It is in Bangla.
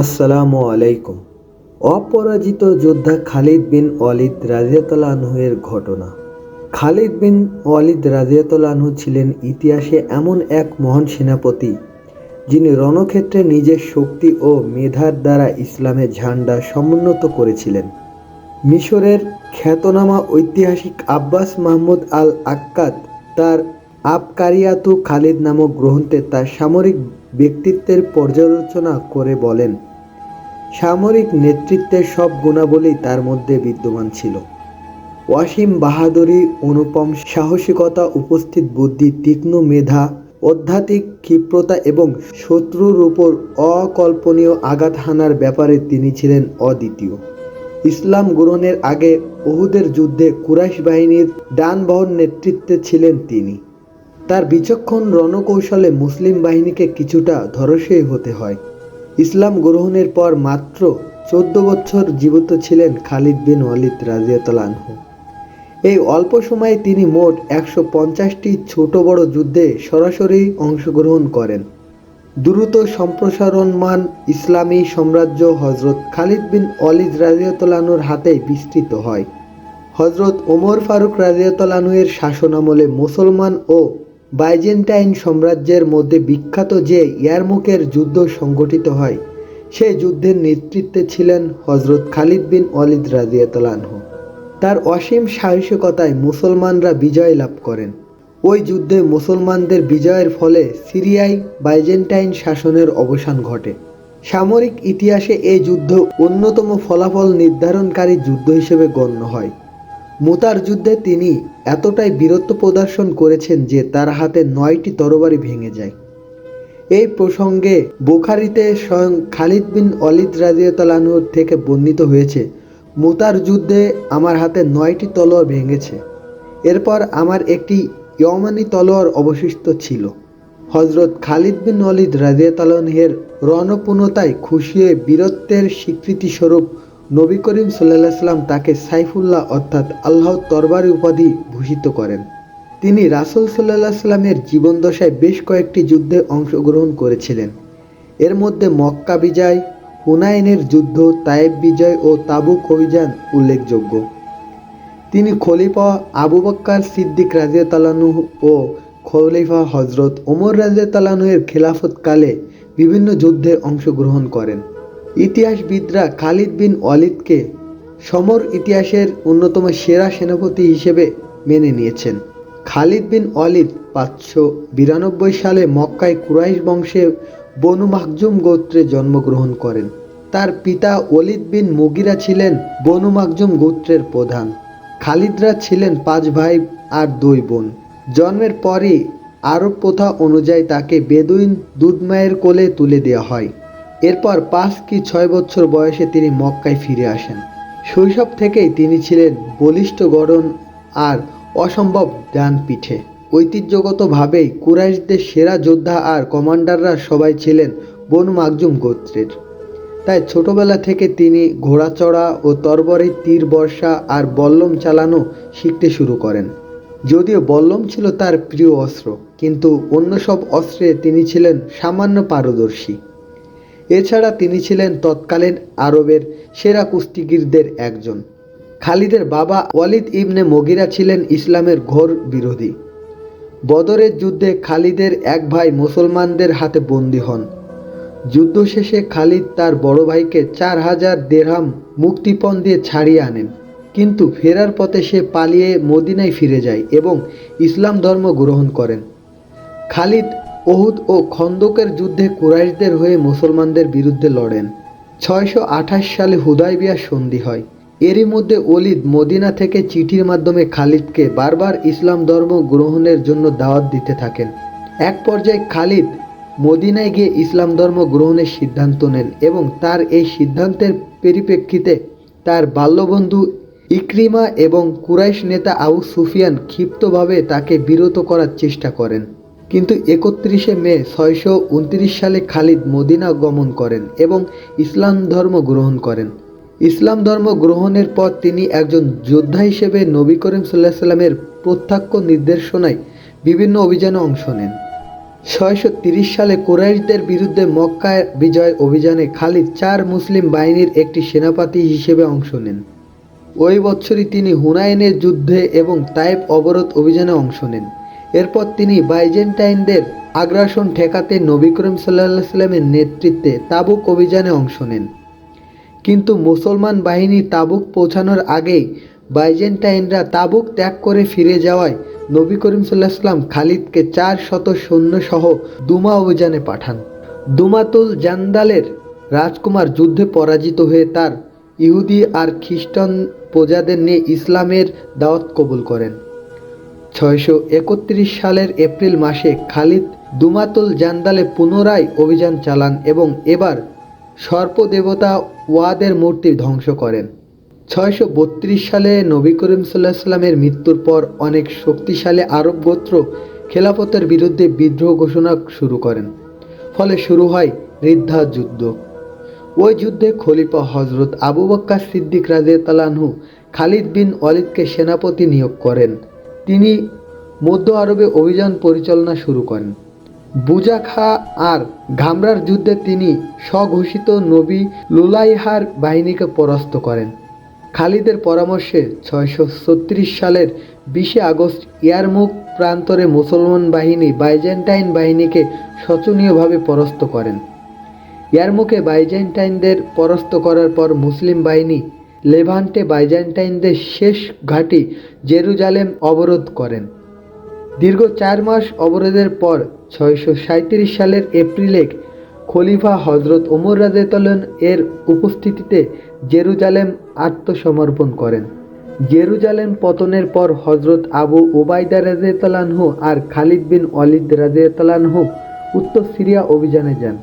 আসসালামু আলাইকুম। অপরাজিত যোদ্ধা খালিদ বিন ওয়ালিদ রাজিয়াতলানহুয়ের ঘটনা। খালিদ বিন ওয়ালিদ রাজিয়াতলানহু ছিলেন ইতিহাসে এমন এক মহান সেনাপতি, যিনি রণক্ষেত্রে নিজের শক্তি ও মেধার দ্বারা ইসলামের ঝান্ডা সমুন্নত করেছিলেন। মিশরের খ্যাতনামা ঐতিহাসিক আব্বাস মাহমুদ আল আক্কাদ তার আবকারিয়াতু খালিদ নামক গ্রন্থে তার সামরিক ব্যক্তিত্বের পর্যালোচনা করে বলেন, সামরিক নেতৃত্বের সব গুণাবলী তার মধ্যে বিদ্যমান ছিল। ওয়াসিম বাহাদুরি, অনুপম সাহসিকতা, উপস্থিত বুদ্ধি, তীক্ষ্ণ মেধা, আধ্যাত্মিক ক্ষিপ্রতা এবং শত্রুর উপর অকল্পনীয় আঘাত হানার ব্যাপারে তিনি ছিলেন অদ্বিতীয়। ইসলাম গ্রহণের আগে ওহুদের যুদ্ধে কুরাইশ বাহিনীর ডানবহর নেতৃত্বে ছিলেন তিনি। তার বিচক্ষণ রণকৌশলে মুসলিম বাহিনীকে কিছুটা ধরসই হতে হয়। ইসলাম গ্রহণের পর মাত্র চোদ্দ বছর জীবিত ছিলেন খালিদ বিন ওয়ালিদ রাজিয়াতলানহু এই অল্প সময়ে তিনি মোট একশো পঞ্চাশটি ছোট বড় যুদ্ধে সরাসরি অংশগ্রহণ করেন। দ্রুত সম্প্রসারণমান ইসলামী সাম্রাজ্য হজরত খালিদ বিন অলিদ রাজিয়াতলানুর হাতে বিস্তৃত হয়। হজরত ওমর ফারুক রাজিয়াতলানুয়ের শাসনামলে মুসলমান ও বাইজেন্টাইন সাম্রাজ্যের মধ্যে বিখ্যাত যে ইয়ারমুকের যুদ্ধ সংগঠিত হয় সেই যুদ্ধের নেতৃত্বে ছিলেন হজরত খালিদ বিন অলিদ রাজিয়াতলানহু তার অসীম সাহসিকতায় মুসলমানরা বিজয় লাভ করেন। ওই যুদ্ধে মুসলমানদের বিজয়ের ফলে সিরিয়ায় বাইজেন্টাইন শাসনের অবসান ঘটে। সামরিক ইতিহাসে এই যুদ্ধ অন্যতম ফলাফল নির্ধারণকারী যুদ্ধ হিসেবে গণ্য হয়। মুতার যুদ্ধে তিনি এতটাই বীরত্ব প্রদর্শন করেছেন যে তার হাতে নয়টি তরবারি ভেঙে যায়। এই প্রসঙ্গে বোখারিতে স্বয়ং খালিদ বিন অলিদ রাজিয়াতালানুর থেকে বর্ণিত হয়েছে, মুতার যুদ্ধে আমার হাতে নয়টি তলোয়ার ভেঙেছে। এরপর আমার একটি ইয়মানি তলোয়ার অবশিষ্ট ছিল। হজরত খালিদ বিন অলিদ রাজিয়াতালহের রণপূর্ণতায় খুশি হয়ে বীরত্বের স্বীকৃতিস্বরূপ নবী করিম সাল্লাহ সাল্লাম তাকে সাইফুল্লাহ অর্থাৎ আল্লাহ তরবারি উপাধি ভূষিত করেন। তিনি রাসুল সাল্লাহ সাল্লামের জীবনদশায় বেশ কয়েকটি যুদ্ধে অংশগ্রহণ করেছিলেন। এর মধ্যে মক্কা বিজয়, হুনাইনের যুদ্ধ, তায়েব বিজয় ও তাবুক অভিযান উল্লেখযোগ্য। তিনি খলিফা আবু বক্কার সিদ্দিক রাজিয়াতালানু ও খলিফা হজরত ওমর রাজিয়াতালানুয়ের খেলাফতকালে বিভিন্ন যুদ্ধে অংশগ্রহণ করেন। ইতিহাসবিদরা খালিদ বিন ওয়ালিদকে সমর ইতিহাসের অন্যতম সেরা সেনাপতি হিসেবে মেনে নিয়েছেন। খালিদ বিন ওয়ালিদ পাঁচশো বিরানব্বই সালে মক্কায় কুরাইশ বংশে বনু মাকজুম গোত্রে জন্মগ্রহণ করেন। তার পিতা ওলিদ বিন মুগিরা ছিলেন বনু মাকজুম গোত্রের প্রধান। খালিদরা ছিলেন পাঁচ ভাই আর দুই বোন। জন্মের পরই আরব প্রথা অনুযায়ী তাকে বেদুইন দুধমায়ের কোলে তুলে দেওয়া হয়। এরপর পাঁচ কি ছয় বছর বয়সে তিনি মক্কায় ফিরে আসেন। শৈশব থেকেই তিনি ছিলেন বলিষ্ঠ গড়ন আর অসম্ভব ডান পিঠে ঐতিহ্যগতভাবেই কুরাইশদের সেরা যোদ্ধা আর কমান্ডাররা সবাই ছিলেন বনু মাকজুম গোত্রের। তাই ছোটবেলা থেকে তিনি ঘোড়া চড়া ও তরবরে, তীর বর্ষা আর বল্লম চালানো শিখতে শুরু করেন। যদিও বল্লম ছিল তার প্রিয় অস্ত্র, কিন্তু অন্য সব অস্ত্রে তিনি ছিলেন সামান্য পারদর্শী। এছাড়া তিনি ছিলেন তৎকালীন আরবের সেরা কুস্তিগিরদের একজন। খালিদের বাবা ওয়ালিদ ইবনে মগিরা ছিলেন ইসলামের ঘোর বিরোধী। বদরের যুদ্ধে খালিদের এক ভাই মুসলমানদের হাতে বন্দী হন। যুদ্ধ শেষে খালিদ তার বড় ভাইকে চার হাজার দেড়হাম মুক্তিপণ দিয়ে ছাড়িয়ে আনেন। কিন্তু ফেরার পথে সে পালিয়ে মদিনায় ফিরে যায় এবং ইসলাম ধর্ম গ্রহণ করেন। খালিদ ওহুদ ও খন্দকের যুদ্ধে কুরাইশদের হয়ে মুসলমানদের বিরুদ্ধে লড়েন। ছয়শো আঠাশ সালে হুদাইবিয়া সন্ধি হয়। এরই মধ্যে অলিদ মদিনা থেকে চিঠির মাধ্যমে খালিদকে বারবার ইসলাম ধর্ম গ্রহণের জন্য দাওয়াত দিতে থাকেন। এক পর্যায়ে খালিদ মদিনায় গিয়ে ইসলাম ধর্ম গ্রহণের সিদ্ধান্ত নেন এবং তার এই সিদ্ধান্তের পরিপ্রেক্ষিতে তার বাল্যবন্ধু ইক্রিমা এবং কুরাইশ নেতা আবু সুফিয়ান ক্ষিপ্তভাবে তাকে বিরত করার চেষ্টা করেন। কিন্তু একত্রিশে মে ছয়শো উনত্রিশ সালে খালিদ মদিনা গমন করেন এবং ইসলাম ধর্ম গ্রহণ করেন। ইসলাম ধর্ম গ্রহণের পর তিনি একজন যোদ্ধা হিসেবে নবী করিম সাল্লাহ সাল্লামের প্রত্যক্ষ নির্দেশনায় বিভিন্ন অভিযানে অংশ নেন। ছয়শো সালে কুরাইশদের বিরুদ্ধে মক্কায় বিজয় অভিযানে খালিদ চার মুসলিম বাহিনীর একটি সেনাপতি হিসেবে অংশ নেন। ওই বছরই তিনি হুনাইনের যুদ্ধে এবং তাইপ অবরোধ অভিযানে অংশ নেন। এরপর তিনি বাইজেন্টাইনদের আগ্রাসন ঠেকাতে নবী করিম সাল্লাহ সাল্লামের নেতৃত্বে তাবুক অভিযানে অংশ নেন। কিন্তু মুসলমান বাহিনী তাবুক পৌঁছানোর আগেই বাইজেন্টাইনরা তাবুক ত্যাগ করে ফিরে যাওয়ায় নবী করিম সাল্লাহ সাল্লাম খালিদকে চার শত সৈন্য সহ দুমা অভিযানে পাঠান। দুমাতুল জান্দালের রাজকুমার যুদ্ধে পরাজিত হয়ে তার ইহুদি আর খ্রিস্টান প্রজাদের নিয়ে ইসলামের দাওয়াত কবুল করেন। ছয়শো একত্রিশ সালের এপ্রিল মাসে খালিদ দুমাতুল জান্দালে পুনরায় অভিযান চালান এবং এবার সর্পদেবতা ওয়াদের মূর্তি ধ্বংস করেন। ছয়শো বত্রিশ সালে নবী করিম সাল্লাহ সাল্লামের মৃত্যুর পর অনেক শক্তিশালী আরব গোত্র খেলাফতের বিরুদ্ধে বিদ্রোহ ঘোষণা শুরু করেন। ফলে শুরু হয় রিদ্ধা যুদ্ধ। ওই যুদ্ধে খলিফা হজরত আবু বক্কা সিদ্দিক রাজিয়াতালানহু খালিদ বিন ওয়ালিদকে সেনাপতি নিয়োগ করেন। তিনি মধ্য আরবে অভিযান পরিচালনা শুরু করেন। বুজাখা আর ঘামরার যুদ্ধে তিনি স্বঘোষিত নবী লুলাইহার বাহিনীকে পরাস্ত করেন। খালিদের পরামর্শে ছয়শো ছত্রিশ সালের বিশে আগস্ট ইয়ারমুখ প্রান্তরে মুসলমান বাহিনী বাইজেন্টাইন বাহিনীকে শোচনীয়ভাবে পরাস্ত করেন। ইয়ারমুখে বাইজেন্টাইনদের পরাস্ত করার পর মুসলিম বাহিনী লেভান্টে বাইজেন্টাইনদের শেষ ঘাঁটি জেরুজালেম অবরোধ করেন। দীর্ঘ চার মাস অবরোধের পর ছয়শো সালের এপ্রিলে খলিফা হজরত ওমর রাজেতলন এর উপস্থিতিতে জেরুজালেম আত্মসমর্পণ করেন। জেরুজালেম পতনের পর হজরত আবু ওবায়দা রাজিয়াতালানহু আর খালিদ বিন ওয়ালিদ রাজিয়াতালানহু উত্তর সিরিয়া অভিযানে যান।